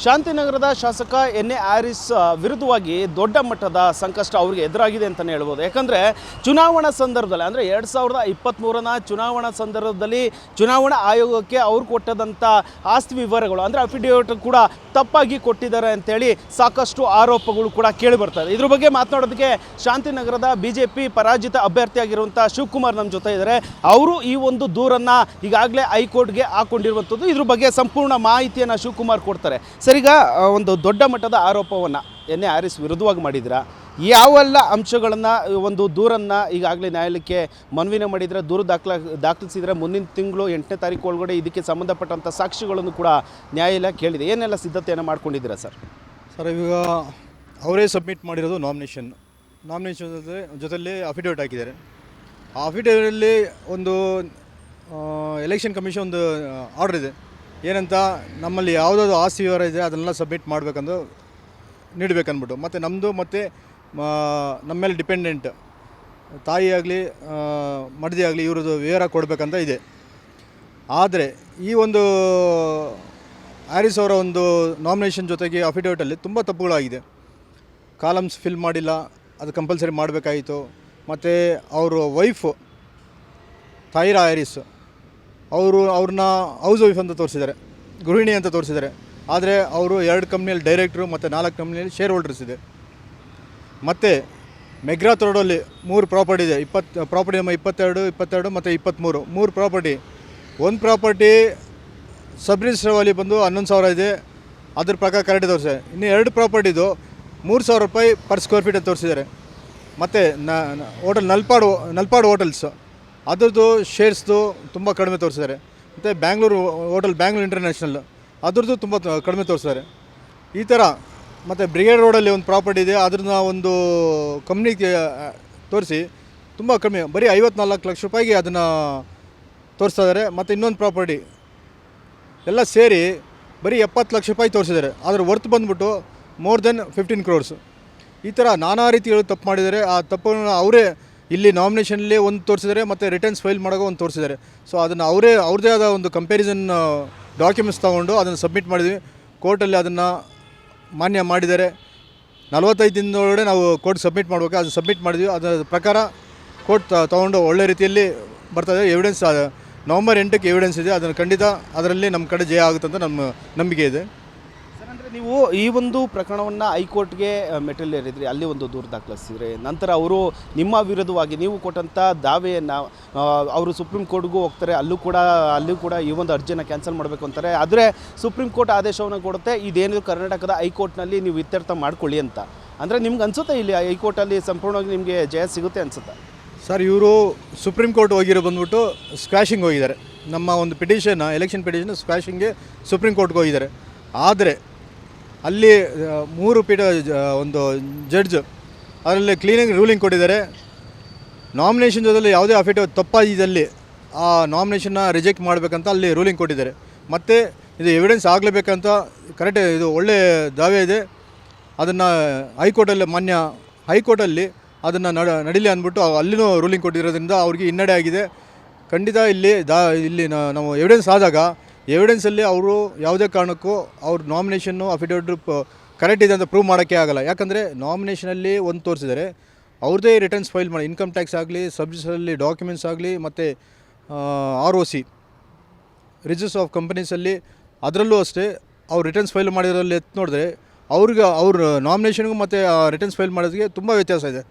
ಶಾಂತಿನಗರದ ಶಾಸಕ N A ಆರಿಸ್ ವಿರುದ್ಧವಾಗಿ ದೊಡ್ಡ ಮಟ್ಟದ ಸಂಕಷ್ಟ ಅವರಿಗೆ ಎದುರಾಗಿದೆ ಅಂತಲೇ ಹೇಳ್ಬೋದು. ಯಾಕಂದರೆ ಚುನಾವಣಾ ಸಂದರ್ಭದಲ್ಲಿ, ಅಂದರೆ ಎರಡು ಸಾವಿರದ ಇಪ್ಪತ್ತ್ಮೂರನ ಚುನಾವಣಾ ಸಂದರ್ಭದಲ್ಲಿ ಚುನಾವಣಾ ಆಯೋಗಕ್ಕೆ ಅವ್ರು ಕೊಟ್ಟದಂಥ ಆಸ್ತಿ ವಿವರಗಳು, ಅಂದರೆ ಅಫಿಡೇವಿಟ್ ಕೂಡ ತಪ್ಪಾಗಿ ಕೊಟ್ಟಿದ್ದಾರೆ ಅಂತೇಳಿ ಸಾಕಷ್ಟು ಆರೋಪಗಳು ಕೂಡ ಕೇಳಿ ಬರ್ತದೆ ಇದ್ರ ಬಗ್ಗೆ ಮಾತನಾಡೋದಕ್ಕೆ ಶಾಂತಿನಗರದ ಬಿ ಜೆ ಪಿ ಪರಾಜಿತ ಅಭ್ಯರ್ಥಿಯಾಗಿರುವಂಥ ಶಿವಕುಮಾರ್ ನಮ್ಮ ಜೊತೆ ಇದ್ದಾರೆ ಅವರು ಈ ಒಂದು ದೂರನ್ನು ಈಗಾಗಲೇ ಹೈಕೋರ್ಟ್ಗೆ ಹಾಕ್ಕೊಂಡಿರುವಂಥದ್ದು ಇದ್ರ ಬಗ್ಗೆ ಸಂಪೂರ್ಣ ಮಾಹಿತಿಯನ್ನು ಶಿವಕುಮಾರ್ ಕೊಡ್ತಾರೆ. ಸರ್, ಈಗ ಒಂದು ದೊಡ್ಡ ಮಟ್ಟದ ಆರೋಪವನ್ನು ಎನ್ ಎ ವಿರುದ್ಧವಾಗಿ ಮಾಡಿದ್ರ ಯಾವೆಲ್ಲ ಅಂಶಗಳನ್ನು, ಒಂದು ದೂರನ್ನು ಈಗಾಗಲೇ ನ್ಯಾಯಾಲಯಕ್ಕೆ ಮನವಿನ ಮಾಡಿದರೆ, ದೂರು ದಾಖಲ, ದಾಖಲಿಸಿದರೆ ಮುಂದಿನ ತಿಂಗಳು ಎಂಟನೇ ತಾರೀಕು ಒಳಗಡೆ ಇದಕ್ಕೆ ಸಂಬಂಧಪಟ್ಟಂಥ ಸಾಕ್ಷಿಗಳನ್ನು ಕೂಡ ನ್ಯಾಯಾಲಯ ಕೇಳಿದೆ. ಏನೆಲ್ಲ ಸಿದ್ಧತೆಯನ್ನು ಮಾಡ್ಕೊಂಡಿದ್ದೀರಾ ಸರ್? ಸರ್, ಇವಾಗ ಅವರೇ ಸಬ್ಮಿಟ್ ಮಾಡಿರೋದು ನಾಮಿನೇಷನ್. ನಾಮಿನೇಷನ್ ಜೊತೆಯಲ್ಲಿ ಅಫಿಡೇವಿಟ್ ಹಾಕಿದ್ದಾರೆ. ಆ ಅಫಿಡೇವಿಟಲ್ಲಿ ಒಂದು ಎಲೆಕ್ಷನ್ ಕಮಿಷನ್ ಒಂದು ಆರ್ಡರ್ ಇದೆ. ಏನಂತ ನಮ್ಮಲ್ಲಿ ಯಾವುದಾದ್ರು ಆಸ್ತಿ ವಿವರ ಇದೆ ಅದನ್ನೆಲ್ಲ ಸಬ್ಮಿಟ್ ಮಾಡಬೇಕಂದು ನೀಡಬೇಕಂದ್ಬಿಟ್ಟು ಮತ್ತು ನಮ್ಮದು ಮತ್ತು ನಮ್ಮ ಮೇಲೆ ಡಿಪೆಂಡೆಂಟ್ ತಾಯಿ ಆಗಲಿ ಮಡದಿ ಆಗಲಿ ಇವ್ರದ್ದು ವಿವರ ಕೊಡಬೇಕಂತ ಇದೆ. ಆದರೆ ಈ ಒಂದು ಹ್ಯಾರಿಸ್ ಅವರ ಒಂದು ನಾಮಿನೇಷನ್ ಜೊತೆಗೆ ಅಫಿಡೇವಿಟಲ್ಲಿ ತುಂಬ ತಪ್ಪುಗಳಾಗಿದೆ. ಕಾಲಮ್ಸ್ ಫಿಲ್ ಮಾಡಿಲ್ಲ, ಅದು ಕಂಪಲ್ಸರಿ ಮಾಡಬೇಕಾಯಿತು. ಮತ್ತು ಅವರು ವೈಫು ತೈರ ಹ್ಯಾರಿಸ್ ಅವರು ಅವ್ರನ್ನ ಹೌಸ್ ವೈಫ್ ಅಂತ ತೋರಿಸಿದ್ದಾರೆ, ಗೃಹಿಣಿ ಅಂತ ತೋರಿಸಿದ್ದಾರೆ. ಆದರೆ ಅವರು ಎರಡು ಕಂಪ್ನಿಯಲ್ಲಿ ಡೈರೆಕ್ಟ್ರು ಮತ್ತು ನಾಲ್ಕು ಕಂಪ್ನಿಯಲ್ಲಿ ಶೇರ್ ಹೋಲ್ಡರ್ಸ್ ಇದೆ. ಮತ್ತು ಮೆಗ್ರಾತ್ ರೋಡಲ್ಲಿ ಮೂರು ಪ್ರಾಪರ್ಟಿ ಇದೆ. ಇಪ್ಪತ್ತು ಪ್ರಾಪರ್ಟಿ ನಮ್ಮ ಇಪ್ಪತ್ತೆರಡು ಇಪ್ಪತ್ತೆರಡು ಮತ್ತು ಇಪ್ಪತ್ತ್ಮೂರು ಮೂರು ಪ್ರಾಪರ್ಟಿ ಒಂದು ಪ್ರಾಪರ್ಟಿ ಸಬ್ ಬಂದು ಹನ್ನೊಂದು ಸಾವಿರ ಇದೆ. ಅದ್ರ ಪ್ರಕಾರ ಕರೆಕ್ಟ್ ತೋರಿಸಿದೆ ಇನ್ನು ಎರಡು ಪ್ರಾಪರ್ಟಿದು ಮೂರು ಸಾವಿರ ರೂಪಾಯಿ ಪರ್ ಸ್ಕ್ವೇರ್ ಫೀಟ್ ತೋರಿಸಿದ್ದಾರೆ. ಮತ್ತು ನ ಹೋಟೆಲ್ ನಲ್ಪಾಡು ನಲ್ಪಾಡು ಹೋಟೆಲ್ಸ್ ಅದ್ರದ್ದು ಶೇರ್ಸ್ದು ತುಂಬ ಕಡಿಮೆ ತೋರಿಸಿದ್ದಾರೆ. ಮತ್ತು ಬ್ಯಾಂಗ್ಳೂರು ಹೋಟೆಲ್ ಬ್ಯಾಂಗ್ಳೂರು ಇಂಟರ್ನ್ಯಾಷನಲ್ ಅದರದ್ದು ತುಂಬ ಕಡಿಮೆ ತೋರಿಸಿದ್ದಾರೆ. ಈ ಥರ ಮತ್ತು ಬ್ರಿಗೇಡ್ ರೋಡಲ್ಲಿ ಒಂದು ಪ್ರಾಪರ್ಟಿ ಇದೆ ಅದ್ರನ್ನ ಒಂದು ಕಂಪ್ನಿಗೆ ತೋರಿಸಿ ತುಂಬ ಕಮ್ಮಿ, ಬರೀ ಐವತ್ನಾಲ್ಕು ಲಕ್ಷ ರೂಪಾಯಿಗೆ ಅದನ್ನು ತೋರಿಸ್ತಾ ಇದ್ದಾರೆ. ಮತ್ತು ಇನ್ನೊಂದು ಪ್ರಾಪರ್ಟಿ ಎಲ್ಲ ಸೇರಿ ಬರೀ ಎಪ್ಪತ್ತು ಲಕ್ಷ ರೂಪಾಯಿ ತೋರಿಸಿದ್ದಾರೆ. ಅದರ ವರ್ತ್ ಬಂದ್ಬಿಟ್ಟು ಮೋರ್ ದೆನ್ ಫಿಫ್ಟೀನ್ ಕ್ರೋರ್ಸ್ ಈ ಥರ ನಾನಾ ರೀತಿಗಳು ತಪ್ಪು ಮಾಡಿದ್ದಾರೆ. ಆ ತಪ್ಪನ್ನು ಅವರೇ ಇಲ್ಲಿ ನಾಮಿನೇಷನಲ್ಲಿ ಒಂದು ತೋರಿಸಿದ್ದಾರೆ ಮತ್ತು ರಿಟರ್ನ್ಸ್ ಫೈಲ್ ಮಾಡೋ ಒಂದು ತೋರಿಸಿದ್ದಾರೆ ಸೊ ಅದನ್ನು ಅವರೇ ಅವ್ರದ್ದೇ ಆದ ಒಂದು ಕಂಪ್ಯಾರಿಸನ್ ಡಾಕ್ಯುಮೆಂಟ್ಸ್ ತೊಗೊಂಡು ಅದನ್ನು ಸಬ್ಮಿಟ್ ಮಾಡಿದ್ವಿ. ಕೋರ್ಟಲ್ಲಿ ಅದನ್ನು ಮಾನ್ಯ ಮಾಡಿದ್ದಾರೆ. ನಲವತ್ತೈದು ದಿನದೊಳಗಡೆ ನಾವು ಕೋರ್ಟ್ ಸಬ್ಮಿಟ್ ಮಾಡಬೇಕು. ಅದನ್ನು ಸಬ್ಮಿಟ್ ಮಾಡಿದ್ವಿ. ಅದರ ಪ್ರಕಾರ ಕೋರ್ಟ್ ತೊಗೊಂಡು ಒಳ್ಳೆ ರೀತಿಯಲ್ಲಿ ಬರ್ತದೆ ಎವಿಡೆನ್ಸ್ ನವಂಬರ್ ಎಂಟಕ್ಕೆ ಎವಿಡೆನ್ಸ್ ಇದೆ. ಅದನ್ನು ಖಂಡಿತ ಅದರಲ್ಲಿ ನಮ್ಮ ಕಡೆ ಜಯ ಆಗುತ್ತಂತ ನಮ್ಮ ನಂಬಿಕೆ ಇದೆ. ನೀವು ಈ ಒಂದು ಪ್ರಕರಣವನ್ನು ಹೈಕೋರ್ಟ್ಗೆ ಮೆಟೀರಿಯಲ್ ಅಲ್ಲಿ ಒಂದು ದೂರು ದಾಖಲಿಸಿದ್ರಿ. ನಂತರ ಅವರು ನಿಮ್ಮ ವಿರುದ್ಧವಾಗಿ ನೀವು ಕೊಟ್ಟಂಥ ದಾವೆಯನ್ನು ಅವರು ಸುಪ್ರೀಂ ಕೋರ್ಟ್ಗೂ ಹೋಗ್ತಾರೆ. ಅಲ್ಲೂ ಕೂಡ ಅಲ್ಲೂ ಕೂಡ ಈ ಒಂದು ಅರ್ಜಿಯನ್ನು ಕ್ಯಾನ್ಸಲ್ ಮಾಡಬೇಕು ಅಂತಾರೆ. ಆದರೆ ಸುಪ್ರೀಂ ಕೋರ್ಟ್ ಆದೇಶವನ್ನು ಕೊಡುತ್ತೆ. ಇದೇನಿದು ಕರ್ನಾಟಕದ ಹೈಕೋರ್ಟ್ನಲ್ಲಿ ನೀವು ಇತ್ಯರ್ಥ ಮಾಡ್ಕೊಳ್ಳಿ ಅಂತ. ಅಂದರೆ ನಿಮ್ಗೆ ಅನ್ಸುತ್ತೆ ಇಲ್ಲಿ ಹೈಕೋರ್ಟಲ್ಲಿ ಸಂಪೂರ್ಣವಾಗಿ ನಿಮಗೆ ಜಯ ಸಿಗುತ್ತೆ ಅನಿಸುತ್ತೆ? ಸರ್, ಇವರು ಸುಪ್ರೀಂ ಕೋರ್ಟ್ ಹೋಗಿರೋ ಬಂದ್ಬಿಟ್ಟು ಸ್ಕ್ವಾಶಿಂಗ್ ಹೋಗಿದ್ದಾರೆ. ನಮ್ಮ ಒಂದು ಪಿಟಿಷನ್, ಎಲೆಕ್ಷನ್ ಪಿಟಿಷನ್ ಸ್ಕ್ವಾಷಿಂಗ್ಗೆ ಸುಪ್ರೀಂ ಕೋರ್ಟ್ಗೆ ಹೋಗಿದ್ದಾರೆ. ಆದರೆ ಅಲ್ಲಿ ಮೂರು ಪೀಠ ಒಂದು ಜಡ್ಜ್ ಅದರಲ್ಲಿ ಕ್ಲೀನಿಂಗ್ ರೂಲಿಂಗ್ ಕೊಟ್ಟಿದ್ದಾರೆ. ನಾಮಿನೇಷನ್ ಜೊತೆಲಿ ಯಾವುದೇ ಅಫಿಡೇವಿಟ್ ತಪ್ಪಾಗಿದ್ದಲ್ಲಿ ಆ ನಾಮಿನೇಷನ್ನ ರಿಜೆಕ್ಟ್ ಮಾಡಬೇಕಂತ ಅಲ್ಲಿ ರೂಲಿಂಗ್ ಕೊಟ್ಟಿದ್ದಾರೆ. ಮತ್ತು ಇದು ಎವಿಡೆನ್ಸ್ ಆಗಲೇಬೇಕಂತ ಕರೆಕ್ಟ್ ಇದು ಒಳ್ಳೆ ದಾವೆ ಇದೆ. ಅದನ್ನು ಹೈಕೋರ್ಟಲ್ಲಿ ಮಾನ್ಯ, ಹೈಕೋರ್ಟಲ್ಲಿ ಅದನ್ನು ನಡ, ನಡೀಲಿ ಅಂದ್ಬಿಟ್ಟು ಅಲ್ಲಿನೂ ರೂಲಿಂಗ್ ಕೊಟ್ಟಿರೋದ್ರಿಂದ ಅವ್ರಿಗೆ ಹಿನ್ನಡೆ ಆಗಿದೆ. ಖಂಡಿತ ಇಲ್ಲಿ ದಾ, ಇಲ್ಲಿ ನಾವು ಎವಿಡೆನ್ಸ್ ಆದಾಗ ಎವಿಡೆನ್ಸಲ್ಲಿ ಅವರು ಯಾವುದೇ ಕಾರಣಕ್ಕೂ ಅವ್ರ ನಾಮಿನೇಷನ್ನು ಅಫಿಡೇವಿಟ್ ಕರೆಕ್ಟ್ ಇದೆ ಅಂತ ಪ್ರೂವ್ ಮಾಡೋಕ್ಕೆ ಆಗಲ್ಲ. ಯಾಕಂದರೆ ನಾಮಿನೇಷನಲ್ಲಿ ಒಂದು ತೋರಿಸಿದರೆ ಅವ್ರದ್ದೇ ರಿಟರ್ನ್ಸ್ ಫೈಲ್ ಮಾಡಿ ಇನ್ಕಮ್ ಟ್ಯಾಕ್ಸ್ ಆಗಲಿ ಸಬ್ಸಿಡಲ್ಲಿ ಡಾಕ್ಯುಮೆಂಟ್ಸ್ ಆಗಲಿ, ಮತ್ತು R O C register of ಕಂಪನೀಸಲ್ಲಿ ಅದರಲ್ಲೂ ಅಷ್ಟೇ ಅವ್ರು ರಿಟರ್ನ್ಸ್ ಫೈಲ್ ಮಾಡಿರೋಲ್ಲಿ ಎತ್ತು ನೋಡಿದ್ರೆ ಅವ್ರಿಗೆ ಅವ್ರ ನಾಮಿನೇಷನ್ಗೂ ಮತ್ತು ರಿಟರ್ನ್ಸ್ ಫೈಲ್ ಮಾಡೋದಕ್ಕೆ ತುಂಬ ವ್ಯತ್ಯಾಸ ಇದೆ.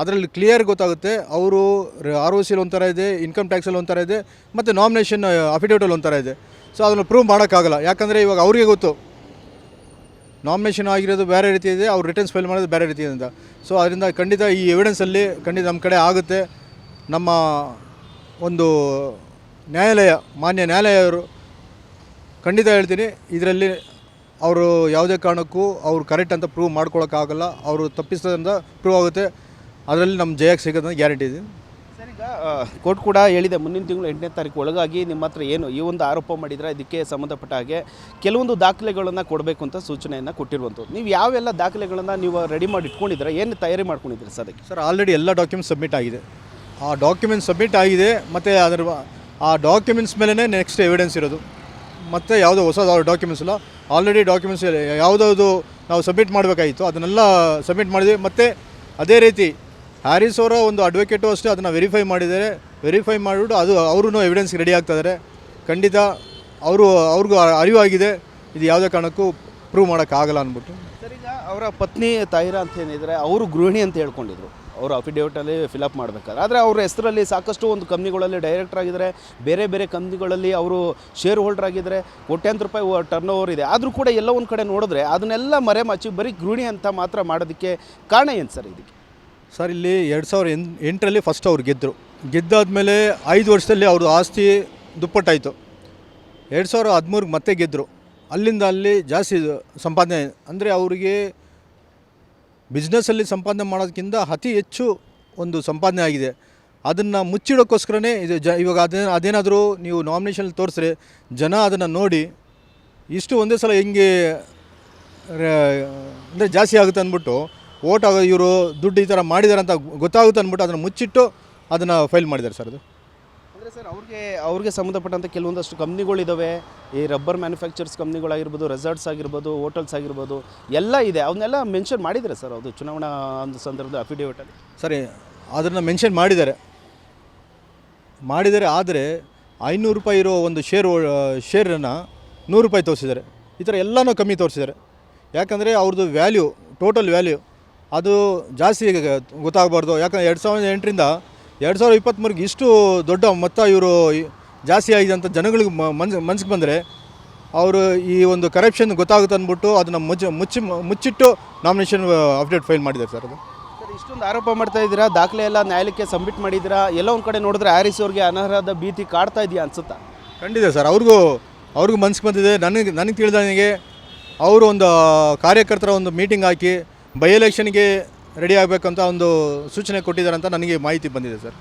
ಅದರಲ್ಲಿ ಕ್ಲಿಯರ್ ಗೊತ್ತಾಗುತ್ತೆ. ಅವರು ಆರ್ ಒ ಸಿಲಿ ಒಂಥರ ಇದೆ ಇನ್ಕಮ್ ಟ್ಯಾಕ್ಸಲ್ಲಿ ಒಂಥರ ಇದೆ, ಮತ್ತು ನಾಮಿನೇಷನ್ ಅಫಿಡೇವಿಟಲ್ಲಿ ಒಂಥರ ಇದೆ. ಸೊ ಅದನ್ನು ಪ್ರೂವ್ ಮಾಡೋಕ್ಕಾಗಲ್ಲ. ಯಾಕಂದರೆ ಇವಾಗ ಅವ್ರಿಗೆ ಗೊತ್ತು. ನಾಮಿನೇಷನ್ ಆಗಿರೋದು ಬೇರೆ ರೀತಿ ಇದೆ, ಅವ್ರು ರಿಟರ್ನ್ಸ್ ಫೈಲ್ ಮಾಡೋದು ಬೇರೆ ರೀತಿ ಇದೆ ಅಂತ. ಸೊ ಅದರಿಂದ ಖಂಡಿತ ಈ ಎವಿಡೆನ್ಸಲ್ಲಿ ಖಂಡಿತ ನಮ್ಮ ಕಡೆ ಆಗುತ್ತೆ. ನಮ್ಮ ಒಂದು ನ್ಯಾಯಾಲಯ, ಮಾನ್ಯ ನ್ಯಾಯಾಲಯವರು ಖಂಡಿತ ಹೇಳ್ತೀನಿ, ಇದರಲ್ಲಿ ಅವರು ಯಾವುದೇ ಕಾರಣಕ್ಕೂ ಅವರು ಕರೆಕ್ಟ್ ಅಂತ ಪ್ರೂವ್ ಮಾಡ್ಕೊಳ್ಳೋಕ್ಕಾಗಲ್ಲ ಅವರು ತಪ್ಪಿಸೋದ್ರಿಂದ ಪ್ರೂವ್ ಆಗುತ್ತೆ. ಅದರಲ್ಲಿ ನಮ್ಮ ಜಯಕ್ಕೆ ಸಿಗೋದನ್ನ ಗ್ಯಾರಂಟಿ ಇದೆ. ಸರ್ ಈಗ ಕೋರ್ಟ್ ಕೂಡ ಹೇಳಿದೆ ಮುಂದಿನ ತಿಂಗಳು ಎಂಟನೇ ತಾರೀಕು ಒಳಗಾಗಿ ನಿಮ್ಮ ಹತ್ರ ಏನು ಈ ಒಂದು ಆರೋಪ ಮಾಡಿದರೆ ಇದಕ್ಕೆ ಸಂಬಂಧಪಟ್ಟ ಹಾಗೆ ಕೆಲವೊಂದು ದಾಖಲೆಗಳನ್ನು ಕೊಡಬೇಕು ಅಂತ ಸೂಚನೆಯನ್ನು ಕೊಟ್ಟಿರುವಂಥದ್ದು. ನೀವು ಯಾವೆಲ್ಲ ದಾಖಲೆಗಳನ್ನು ನೀವು ರೆಡಿ ಮಾಡಿ ಇಟ್ಕೊಂಡಿದ್ದೀರಾ? ಏನು ತಯಾರಿ ಮಾಡ್ಕೊಂಡಿದ್ದೀರಿ ಸರ್ ಅದಕ್ಕೆ? ಸರ್ ಆಲ್ರೆಡಿ ಎಲ್ಲ ಡಾಕ್ಯುಮೆಂಟ್ ಸಬ್ಮಿಟ್ ಆಗಿದೆ. ಆ ಡಾಕ್ಯುಮೆಂಟ್ಸ್ ಸಬ್ಮಿಟ್ ಆಗಿದೆ ಮತ್ತು ಅದರ ಆ ಡಾಕ್ಯುಮೆಂಟ್ಸ್ ಮೇಲೇ ನೆಕ್ಸ್ಟ್ ಎವಿಡೆನ್ಸ್ ಇರೋದು. ಮತ್ತು ಯಾವುದೋ ಹೊಸ ಡಾಕ್ಯುಮೆಂಟ್ಸ್ ಇಲ್ಲ ಆಲ್ರೆಡಿ ಡಾಕ್ಯುಮೆಂಟ್ಸ್ ಯಾವುದಾವುದು ನಾವು ಸಬ್ಮಿಟ್ ಮಾಡಬೇಕಾಗಿತ್ತು ಅದನ್ನೆಲ್ಲ ಸಬ್ಮಿಟ್ ಮಾಡಿದ್ವಿ. ಮತ್ತು ಅದೇ ರೀತಿ ಹ್ಯಾರಿಸ್ ಅವರ ಒಂದು ಅಡ್ವೊಕೇಟು ಅಷ್ಟೇ, ಅದನ್ನು ವೆರಿಫೈ ಮಾಡಿದ್ದಾರೆ. ವೆರಿಫೈ ಮಾಡಿಬಿಟ್ಟು ಅದು ಅವರು ಎವಿಡೆನ್ಸ್ ರೆಡಿ ಆಗ್ತಾಯಿದ್ದಾರೆ ಖಂಡಿತ ಅವರು, ಅವ್ರಿಗೂ ಅರಿವಾಗಿದೆ. ಇದು ಯಾವುದೇ ಕಾರಣಕ್ಕೂ ಪ್ರೂವ್ ಮಾಡೋಕ್ಕಾಗಲ್ಲ ಅಂದ್ಬಿಟ್ಟು. ಸರಿಗ ಅವರ ಪತ್ನಿ, ತಾಯಿರ ಅಂತ ಏನಿದ್ರೆ, ಅವರು ಗೃಹಿಣಿ ಅಂತ ಹೇಳ್ಕೊಂಡಿದ್ರು. ಅವರು ಅಫಿಡೇವಿಟಲ್ಲಿ ಫಿಲಪ್ ಮಾಡಬೇಕಾದ್ರೆ. ಆದರೆ ಅವ್ರ ಹೆಸರಲ್ಲಿ ಸಾಕಷ್ಟು ಒಂದು ಕಂಪ್ನಿಗಳಲ್ಲಿ ಡೈರೆಕ್ಟರ್ ಆಗಿದ್ದಾರೆ. ಬೇರೆ ಬೇರೆ ಕಂಪ್ನಿಗಳಲ್ಲಿ ಅವರು ಶೇರ್ ಹೋಲ್ಡರ್ ಆಗಿದ್ದಾರೆ. ಕೋಟ್ಯಾಂತರ ರೂಪಾಯಿ ಟರ್ನ್ ಓವರ್ ಇದೆ. ಆದರೂ ಕೂಡ ಎಲ್ಲ ಒಂದು ಕಡೆ ನೋಡಿದ್ರೆ, ಅದನ್ನೆಲ್ಲ ಮರೆಮಾಚಿ ಬರೀ ಗೃಹಿಣಿ ಅಂತ ಮಾತ್ರ ಮಾಡೋದಕ್ಕೆ ಕಾರಣ ಏನು ಸರ್ ಇದಕ್ಕೆ? ಸರ್, ಇಲ್ಲಿ ಎರಡು ಸಾವಿರ ಎನ್ ಎಂಟರಲ್ಲಿ ಫಸ್ಟ್ ಅವ್ರು ಗೆದ್ದರು ಗೆದ್ದಾದಮೇಲೆ ಐದು ವರ್ಷದಲ್ಲಿ ಅವ್ರದ್ದು ಆಸ್ತಿ ದುಪ್ಪಟ್ಟಾಯಿತು. ಎರಡು ಸಾವಿರ ಹದಿಮೂರಿಗೆ ಮತ್ತೆ ಗೆದ್ದರು ಅಲ್ಲಿಂದ ಅಲ್ಲಿ ಜಾಸ್ತಿ ಸಂಪಾದನೆ, ಅಂದರೆ ಅವರಿಗೆ ಬಿಸ್ನೆಸ್ಸಲ್ಲಿ ಸಂಪಾದನೆ ಮಾಡೋದಕ್ಕಿಂತ ಅತಿ ಹೆಚ್ಚು ಒಂದು ಸಂಪಾದನೆ ಆಗಿದೆ. ಅದನ್ನು ಮುಚ್ಚಿಡೋಕ್ಕೋಸ್ಕರನೇ ಇದು ಜ, ಇವಾಗ ಅದೇ, ಅದೇನಾದರೂ ನೀವು ನಾಮಿನೇಷನ್ ತೋರಿಸ್ರೆ, ಜನ ಅದನ್ನು ನೋಡಿ, ಇಷ್ಟು ಒಂದೇ ಸಲ ಹೆಂಗೆ ಅಂದರೆ ಜಾಸ್ತಿ ಆಗುತ್ತೆ ಅಂದ್ಬಿಟ್ಟು ಓಟ್ ಆಗೋ ಇವರು ದುಡ್ಡು ಈ ಥರ ಮಾಡಿದ್ದಾರೆ ಅಂತ ಗೊತ್ತಾಗುತ್ತೆ ಅಂದ್ಬಿಟ್ಟು ಅದನ್ನು ಮುಚ್ಚಿಟ್ಟು ಅದನ್ನು ಫೈಲ್ ಮಾಡಿದ್ದಾರೆ ಸರ್ ಅದು. ಅಂದರೆ ಸರ್ ಅವ್ರಿಗೆ ಅವ್ರಿಗೆ ಸಂಬಂಧಪಟ್ಟಂಥ ಕೆಲವೊಂದಷ್ಟು ಕಂಪ್ನಿಗಳಿದ್ದಾವೆ ಈ ರಬ್ಬರ್ ಮ್ಯಾನುಫ್ಯಾಕ್ಚರ್ಸ್ ಕಂಪ್ನಿಗಳಾಗಿರ್ಬೋದು ರೆಸಾರ್ಟ್ಸ್ ಆಗಿರ್ಬೋದು ಹೋಟೆಲ್ಸ್ ಆಗಿರ್ಬೋದು ಎಲ್ಲ ಇದೆ. ಅವನ್ನೆಲ್ಲ ಮೆನ್ಷನ್ ಮಾಡಿದ್ದಾರೆ ಸರ್ ಅದು ಚುನಾವಣಾ ಒಂದು ಸಂದರ್ಭದ ಅಫಿಡೇವಿಟಲ್ಲಿ ಸರಿ ಅದನ್ನು ಮೆನ್ಷನ್ ಮಾಡಿದ್ದಾರೆ. ಮಾಡಿದ್ದಾರೆ ಆದರೆ ಐನೂರು ರೂಪಾಯಿ ಇರೋ ಒಂದು ಶೇರ್ ಶೇರನ್ನು ನೂರು ರೂಪಾಯಿ ತೋರಿಸಿದ್ದಾರೆ. ಈ ಥರ ಎಲ್ಲನೂ ಕಮ್ಮಿ ತೋರಿಸಿದ್ದಾರೆ. ಯಾಕಂದರೆ ಅವ್ರದ್ದು ವ್ಯಾಲ್ಯೂ ಟೋಟಲ್ ವ್ಯಾಲ್ಯೂ ಅದು ಜಾಸ್ತಿ ಗೊತ್ತಾಗಬಾರ್ದು. ಯಾಕಂದರೆ ಎರಡು ಸಾವಿರದ ಎಂಟರಿಂದ ಎರಡು ಸಾವಿರದ ಇಪ್ಪತ್ತ್ಮೂರಿಗೆ ಇಷ್ಟು ದೊಡ್ಡ ಮೊತ್ತ ಇವರು ಜಾಸ್ತಿ ಆಗಿದೆ ಅಂತ ಜನಗಳಿಗೆ ಮನ್ಸು ಮನ್ಸಿಗೆ ಬಂದರೆ ಅವರು ಈ ಒಂದು ಕರಪ್ಷನ್ ಗೊತ್ತಾಗುತ್ತೆ ಅಂದ್ಬಿಟ್ಟು ಅದನ್ನು ಮುಚ್ಚಿ ಮುಚ್ಚಿ ಮುಚ್ಚಿಟ್ಟು ನಾಮಿನೇಷನ್ ಅಪ್ಡೇಟ್ ಫೈಲ್ ಮಾಡಿದ್ದಾರೆ ಸರ್ ಅದು. ಸರ್ ಇಷ್ಟೊಂದು ಆರೋಪ ಮಾಡ್ತಾ ಇದ್ದೀರಾ? ದಾಖಲೆ ಎಲ್ಲ ನ್ಯಾಯಾಲಯಕ್ಕೆ ಸಬ್ಮಿಟ್ ಮಾಡಿದ್ದೀರಾ? ಎಲ್ಲ ಒಂದು ಕಡೆ ನೋಡಿದ್ರೆ ಆರಿಸ್ ಅವ್ರಿಗೆ ಅನರ್ಹದ ಭೀತಿ ಕಾಡ್ತಾ ಇದೆಯಾ ಅನ್ಸುತ್ತಾ? ಖಂಡಿತ ಸರ್. ಅವ್ರಿಗೂ ಅವ್ರಿಗೂ ಮನ್ಸಿಗೆ ಬಂದಿದೆ. ನನಗೆ ನನಗೆ ತಿಳಿದಂಗೆ ಅವರು ಒಂದು ಕಾರ್ಯಕರ್ತರ ಒಂದು ಮೀಟಿಂಗ್ ಹಾಕಿ ಬೈ ಎಲೆಕ್ಷನ್ಗೆ ರೆಡಿ ಆಗಬೇಕಂತ ಒಂದು ಸೂಚನೆ ಕೊಟ್ಟಿದ್ದಾರೆ ಅಂತ ನನಗೆ ಮಾಹಿತಿ ಬಂದಿದೆ ಸರ್.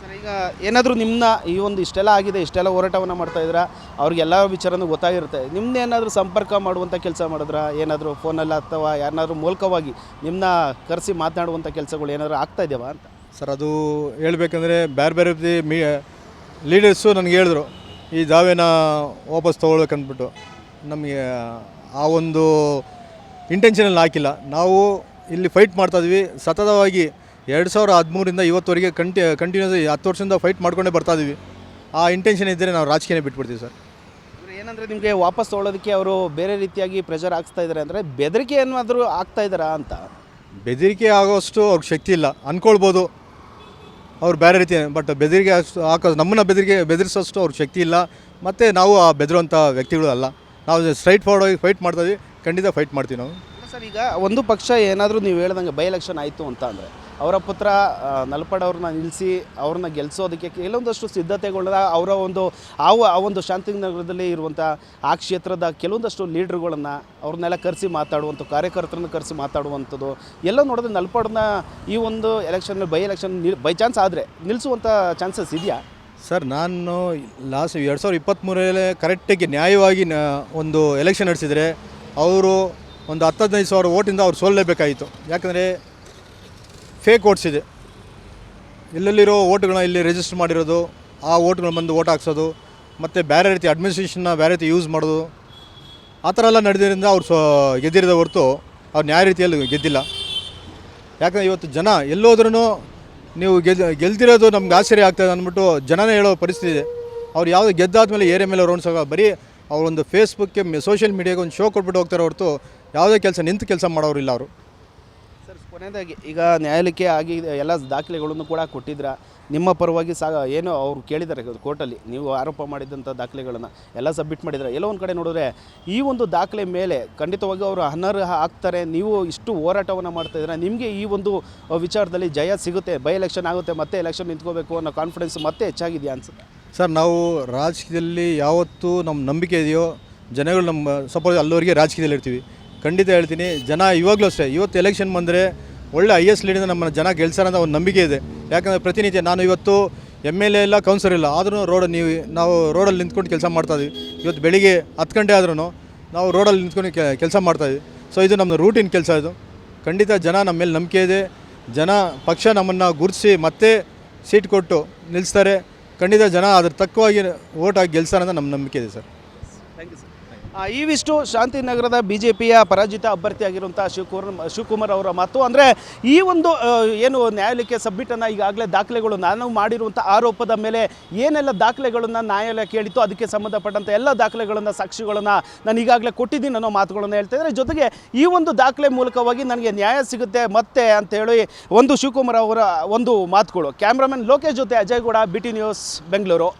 ಸರ್ ಈಗ ಏನಾದರೂ ನಿಮ್ಮನ್ನ ಈ ಒಂದು ಇಷ್ಟೆಲ್ಲ ಆಗಿದೆ ಇಷ್ಟೆಲ್ಲ ಹೋರಾಟವನ್ನು ಮಾಡ್ತಾ ಇದ್ದೀರಾ? ಅವ್ರಿಗೆಲ್ಲ ವಿಚಾರನೂ ಗೊತ್ತಾಗಿರುತ್ತೆ. ನಿಮ್ಮನ್ನ ಏನಾದರೂ ಸಂಪರ್ಕ ಮಾಡುವಂಥ ಕೆಲಸ ಮಾಡಿದ್ರಾ? ಏನಾದರೂ ಫೋನಲ್ಲಿ ಅಥವಾ ಯಾರನ್ನಾದ್ರೂ ಮೂಲಕವಾಗಿ ನಿಮ್ಮನ್ನ ಕರೆಸಿ ಮಾತನಾಡುವಂಥ ಕೆಲಸಗಳು ಏನಾದರೂ ಆಗ್ತಾ ಇದ್ದಾವಾ ಅಂತ? ಸರ್ ಅದು ಹೇಳಬೇಕಂದ್ರೆ ಬೇರೆ ಬೇರೆ ರೀತಿ ಮೀ ಲೀಡರ್ಸು ನನಗೆ ಹೇಳಿದ್ರು. ಈ ದಾವೆನ ವಾಪಸ್ ತೊಗೊಳ್ಬೇಕಂದ್ಬಿಟ್ಟು. ನಮಗೆ ಆ ಒಂದು ಇಂಟೆನ್ಷನಲ್ಲಿ ಹಾಕಿಲ್ಲ ನಾವು ಇಲ್ಲಿ ಫೈಟ್ ಮಾಡ್ತಾಯಿದ್ವಿ ಸತತವಾಗಿ ಎರಡು ಸಾವಿರ ಹದಿಮೂರಿಂದ ಇವತ್ತುವರೆಗೆ ಕಂಟಿ ಕಂಟಿನ್ಯೂಸ್ ಹತ್ತು ವರ್ಷದಿಂದ ಫೈಟ್ ಮಾಡ್ಕೊಂಡೇ ಬರ್ತಾಯಿದ್ವಿ ಆ ಇಂಟೆನ್ಷನ್ ಇದ್ದರೆ ನಾವು ರಾಜಕೀಯನೇ ಬಿಟ್ಬಿಡ್ತೀವಿ ಸರ್. ಏನಂದರೆ ನಿಮಗೆ ವಾಪಸ್ ತೊಗೊಳೋದಕ್ಕೆ ಅವರು ಬೇರೆ ರೀತಿಯಾಗಿ ಪ್ರೆಷರ್ ಆಗ್ತಾ ಇದ್ದಾರೆ ಅಂದರೆ ಬೆದರಿಕೆ ಏನಾದರೂ ಆಗ್ತಾ ಇದ್ದಾರಾ ಅಂತ? ಬೆದರಿಕೆ ಆಗೋಷ್ಟು ಅವ್ರಿಗೆ ಶಕ್ತಿ ಇಲ್ಲ. ಅಂದ್ಕೊಳ್ಬೋದು ಅವ್ರು ಬೇರೆ ರೀತಿ ಬಟ್ ಬೆದರಿಕೆ ಅಷ್ಟು ಹಾಕೋ ನಮ್ಮನ್ನು ಬೆದರಿಕೆ ಬೆದರಿಸೋಷ್ಟು ಅವ್ರ ಶಕ್ತಿ ಇಲ್ಲ. ಮತ್ತು ನಾವು ಆ ಬೆದರುವಂಥ ವ್ಯಕ್ತಿಗಳು ಅಲ್ಲ ನಾವು ಸ್ಟ್ರೈಟ್ ಫಾರ್ವರ್ಡ್ ಆಗಿ ಫೈಟ್ ಮಾಡ್ತಾಯಿದ್ವಿ ಖಂಡಿತ ಫೈಟ್ ಮಾಡ್ತೀವಿ ನಾವು. ಸರ್ ಈಗ ಒಂದು ಪಕ್ಷ ಏನಾದರೂ ನೀವು ಹೇಳ್ದಂಗೆ ಬೈ ಎಲೆಕ್ಷನ್ ಆಯಿತು ಅಂತ ಅಂದರೆ ಅವರ ಪುತ್ರ ನಲ್ಪಡವ್ರನ್ನ ನಿಲ್ಲಿಸಿ ಅವ್ರನ್ನ ಗೆಲ್ಲಿಸೋದಕ್ಕೆ ಕೆಲವೊಂದಷ್ಟು ಸಿದ್ಧತೆಗಳನ್ನ ಅವರ ಒಂದು ಆ ಆ ಒಂದು ಶಾಂತಿನಗರದಲ್ಲಿ ಇರುವಂಥ ಆ ಕ್ಷೇತ್ರದ ಕೆಲವೊಂದಷ್ಟು ಲೀಡ್ರುಗಳನ್ನು ಅವ್ರನ್ನೆಲ್ಲ ಕರೆಸಿ ಮಾತಾಡುವಂಥ ಕಾರ್ಯಕರ್ತರನ್ನ ಕರೆಸಿ ಮಾತಾಡುವಂಥದ್ದು ಎಲ್ಲ ನೋಡಿದ್ರೆ ನಲ್ಪಡನ್ನ ಈ ಒಂದು election by election by chance ಆದರೆ ನಿಲ್ಲಿಸುವಂಥ ಚಾನ್ಸಸ್ ಇದೆಯಾ? ಸರ್ ನಾನು ಲಾಸ್ಟ್ ಎರಡು ಸಾವಿರದ ಇಪ್ಪತ್ತ್ಮೂರಲ್ಲೇ ಕರೆಕ್ಟಾಗಿ ನ್ಯಾಯವಾಗಿ ನ- ಒಂದು ಎಲೆಕ್ಷನ್ ನಡೆಸಿದರೆ ಅವರು ಒಂದು ಹತ್ತು ಹದಿನೈದು ಸಾವಿರ ಓಟಿಂದ ಅವ್ರು ಸೋಲ್ಲೇಬೇಕಾಯಿತು. ಯಾಕಂದರೆ ಫೇಕ್ ಓಟ್ಸ್ ಇದೆ. ಇಲ್ಲಲ್ಲಿರೋ ಓಟ್ಗಳನ್ನ ಇಲ್ಲಿ ರಿಜಿಸ್ಟರ್ ಮಾಡಿರೋದು, ಆ ಓಟ್ಗಳು ಬಂದು ಓಟ್ ಹಾಕ್ಸೋದು, ಮತ್ತು ಬೇರೆ ರೀತಿ ಅಡ್ಮಿನಿಸ್ಟ್ರೇಷನ್ನ ಬೇರೆ ರೀತಿ ಯೂಸ್ ಮಾಡೋದು, ಆ ಥರ ಎಲ್ಲ ನಡೆದಿದ್ದರಿಂದ ಅವ್ರು ಸೊ ಗೆದ್ದಿರೋದ ಹೊರತು ಅವ್ರು ನ್ಯಾಯ ರೀತಿಯಲ್ಲಿ ಗೆದ್ದಿಲ್ಲ. ಯಾಕಂದರೆ ಇವತ್ತು ಜನ ಎಲ್ಲೋದ್ರೂ ನೀವು ಗೆದ್, ಗೆಲ್ದಿರೋದು ನಮ್ಗೆ ಆಶ್ಚರ್ಯ ಆಗ್ತದೆ ಅಂದ್ಬಿಟ್ಟು ಜನನೇ ಹೇಳೋ ಪರಿಸ್ಥಿತಿ ಇದೆ. ಅವ್ರು ಯಾವುದು ಗೆದ್ದಾದ್ಮೇಲೆ ಏರಿಯಾ ಮೇಲೆ ರೌಂಡ್ಸ್ ಆಗ ಬರೀ ಅವರೊಂದು ಫೇಸ್ಬುಕ್ಗೆ ಸೋಷಿಯಲ್ ಮೀಡಿಯಾಗೆ ಒಂದು ಶೋ ಕೊಟ್ಬಿಟ್ಟು ಹೋಗ್ತಾರೆ ಹೊರತು ಯಾವುದೇ ಕೆಲಸ ನಿಂತು ಕೆಲಸ ಮಾಡೋರಿಲ್ಲ ಅವರು. ಸರ್, ಕೊನೆಯದಾಗಿ, ಈಗ ನ್ಯಾಯಾಲಯಕ್ಕೆ ಆಗಿ ಎಲ್ಲ ದಾಖಲೆಗಳನ್ನು ಕೂಡ ಕೊಟ್ಟಿದ್ರ. ನಿಮ್ಮ ಪರವಾಗಿ ಸಾ ಏನು ಅವ್ರು ಕೇಳಿದ್ದಾರೆ ಕೋರ್ಟಲ್ಲಿ, ನೀವು ಆರೋಪ ಮಾಡಿದಂಥ ದಾಖಲೆಗಳನ್ನು ಎಲ್ಲ ಸಬ್ಮಿಟ್ ಮಾಡಿದ್ರೆ. ಎಲ್ಲೋ ಒಂದು ಕಡೆ ನೋಡಿದ್ರೆ ಈ ಒಂದು ದಾಖಲೆ ಮೇಲೆ ಖಂಡಿತವಾಗಿ ಅವರು ಅನರ್ಹ ಆಗ್ತಾರೆ, ನೀವು ಇಷ್ಟು ಹೋರಾಟವನ್ನು ಮಾಡ್ತಾ ಇದ್ದೀರಾ, ನಿಮಗೆ ಈ ಒಂದು ವಿಚಾರದಲ್ಲಿ ಜಯ ಸಿಗುತ್ತೆ, ಬೈ ಎಲೆಕ್ಷನ್ ಆಗುತ್ತೆ, ಮತ್ತೆ ಎಲೆಕ್ಷನ್ ನಿಂತ್ಕೋಬೇಕು ಅನ್ನೋ ಕಾನ್ಫಿಡೆನ್ಸ್ ಮತ್ತೆ ಹೆಚ್ಚಾಗಿದೆಯಾ ಅನ್ಸುತ್ತೆ? ಸರ್, ನಾವು ರಾಜಕೀಯದಲ್ಲಿ ಯಾವತ್ತೂ ನಮ್ಮ ನಂಬಿಕೆ ಇದೆಯೋ, ಜನಗಳು ನಮ್ಮ ಸಪೋಸ್ ಅಲ್ಲೋರಿಗೆ ರಾಜಕೀಯದಲ್ಲಿ ಇರ್ತೀವಿ. ಖಂಡಿತ ಹೇಳ್ತೀನಿ, ಜನ ಇವಾಗಲೂ ಅಷ್ಟೇ. ಇವತ್ತು ಎಲೆಕ್ಷನ್ ಬಂದರೆ ಒಳ್ಳೆ ಐ ಎಸ್ ಲೀಡಿಂದ ನಮ್ಮನ್ನು ಜನ ಗೆಲ್ಸಾರ ಅಂತ ಒಂದು ನಂಬಿಕೆ ಇದೆ. ಯಾಕಂದರೆ ಪ್ರತಿನಿತ್ಯ ನಾನು ಇವತ್ತು ಎಂ ಎಲ್ ಎ ಇಲ್ಲ ಕೌನ್ಸಿಲರ್ ಇಲ್ಲ, ಆದ್ರೂ ರೋಡ್ ನೀವು, ನಾವು ರೋಡಲ್ಲಿ ನಿಂತ್ಕೊಂಡು ಕೆಲಸ ಮಾಡ್ತಾಯಿದ್ವಿ ಇವತ್ತು ಬೆಳಿಗ್ಗೆ ಹತ್ತು ಗಂಟೆ ಆದ್ರೂ ನಾವು ರೋಡಲ್ಲಿ ನಿಂತ್ಕೊಂಡು ಕೆಲಸ ಮಾಡ್ತಾಯಿದ್ವಿ ಸೊ ಇದು ನಮ್ಮ ರೂಟೀನ್ ಕೆಲಸ ಇದು. ಖಂಡಿತ ಜನ ನಮ್ಮ ಮೇಲೆ ನಂಬಿಕೆ ಇದೆ. ಜನ ಪಕ್ಷ ನಮ್ಮನ್ನು ಗುರುತಿಸಿ ಮತ್ತೆ ಸೀಟ್ ಕೊಟ್ಟು ನಿಲ್ಲಿಸ್ತಾರೆ ಖಂಡಿತ ಜನ ಅದ್ರ ತಕ್ಕವಾಗಿ ಓಟ್ ಹಾಕಿ ಗೆಲ್ಸಾರ ಅಂತ ನಮ್ಮ ನಂಬಿಕೆ ಇದೆ ಸರ್. ಇವಿಷ್ಟು ಶಾಂತಿನಗರದ ಬಿ ಜೆ ಪಿಯ ಪರಾಜಿತ ಅಭ್ಯರ್ಥಿಯಾಗಿರುವಂಥ ಶಿವಕುಮಾರ್ ಶಿವಕುಮಾರ್ ಅವರ ಮಾತು. ಅಂದರೆ ಈ ಒಂದು ಏನು ನ್ಯಾಯಾಲಯಕ್ಕೆ ಸಬ್ಮಿಟನ್ನು ಈಗಾಗಲೇ ದಾಖಲೆಗಳು ನಾನು ಮಾಡಿರುವಂಥ ಆರೋಪದ ಮೇಲೆ ಏನೆಲ್ಲ ದಾಖಲೆಗಳನ್ನು ನ್ಯಾಯಾಲಯ ಕೇಳಿತ್ತು, ಅದಕ್ಕೆ ಸಂಬಂಧಪಟ್ಟಂಥ ಎಲ್ಲ ದಾಖಲೆಗಳನ್ನು, ಸಾಕ್ಷಿಗಳನ್ನು ನಾನು ಈಗಾಗಲೇ ಕೊಟ್ಟಿದ್ದೀನಿ ಅನ್ನೋ ಮಾತುಗಳನ್ನು ಹೇಳ್ತಾ ಇದ್ದಾರೆ. ಜೊತೆಗೆ ಈ ಒಂದು ದಾಖಲೆ ಮೂಲಕವಾಗಿ ನನಗೆ ನ್ಯಾಯ ಸಿಗುತ್ತೆ, ಮತ್ತೆ ಅಂತೇಳಿ ಒಂದು ಶಿವಕುಮಾರ್ ಅವರ ಒಂದು ಮಾತುಗಳು. ಕ್ಯಾಮ್ರಾಮನ್ ಲೋಕೇಶ್ ಜೊತೆ Ajay Gowda B T news, Bengaluru.